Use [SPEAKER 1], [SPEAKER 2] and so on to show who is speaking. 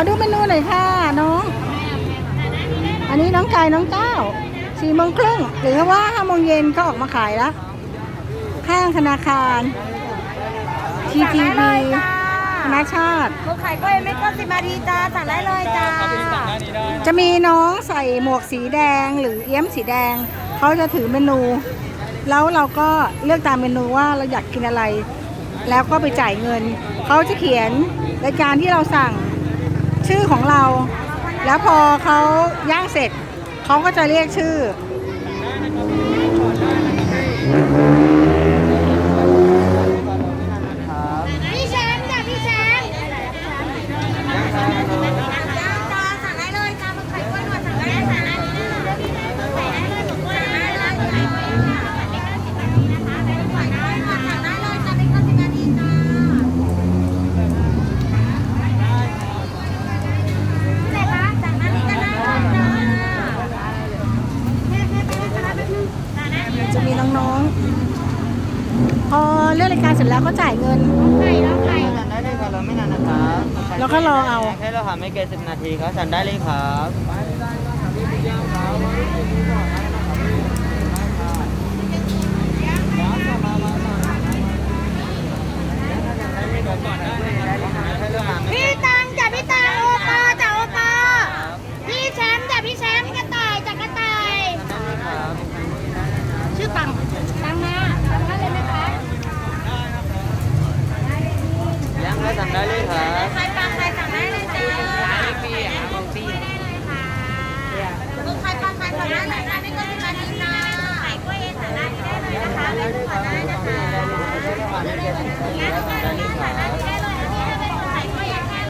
[SPEAKER 1] เขาดูเมนูหน่อยค่ะน้อง อันนี้น้องกายน้องเก้าสี่โมงครึ่งหรือว่าห้าโมงเย็นก็ออกมาขายแล้วข้างธนาคาร TTB ธนาชาติ
[SPEAKER 2] ลูกไข่กล้วยไม่เกินสิบนาทีจ้าสั่งได้เลยจ้า
[SPEAKER 1] จะมีน้องใส่หมวกสีแดงหรือเอี้ยมสีแดง เขาจะถือเมนู แล้วเราก็เลือกตามเมนูว่าเราอยากกินอะไร แล้วก็ไปจ่ายเงิน เขาจะเขียนรายการที่เราสั่ง ชื่อของเรา แล้วพอเขาย่างเสร็จเขาก็จะเรียกชื่อ
[SPEAKER 2] จ้านะจะ
[SPEAKER 1] มีน้องๆพอเลือกรายการเสร็จแล้วก็จ่ายเงิน
[SPEAKER 2] ไข่แล้วไข่
[SPEAKER 3] สั่งได้เลยครับเราไม่นานนะครับ
[SPEAKER 1] แล้วก็รอเอา
[SPEAKER 3] แค่เราหาไม่เกินสิบนาทีครับสั่งได้เลยครับ
[SPEAKER 2] พี่ สั่งได้เลยค่ะใครปังใครสั่งได้เลยจ้าร้านปีอะของปีได้เลยค่ะคุณใครปังใครสั่งได้เลยนะไม่ต้องมีมาดีนะขายกล้วยสั่งได้ได้เล
[SPEAKER 3] ยนะคะไม่ต้องขอได้นะคะ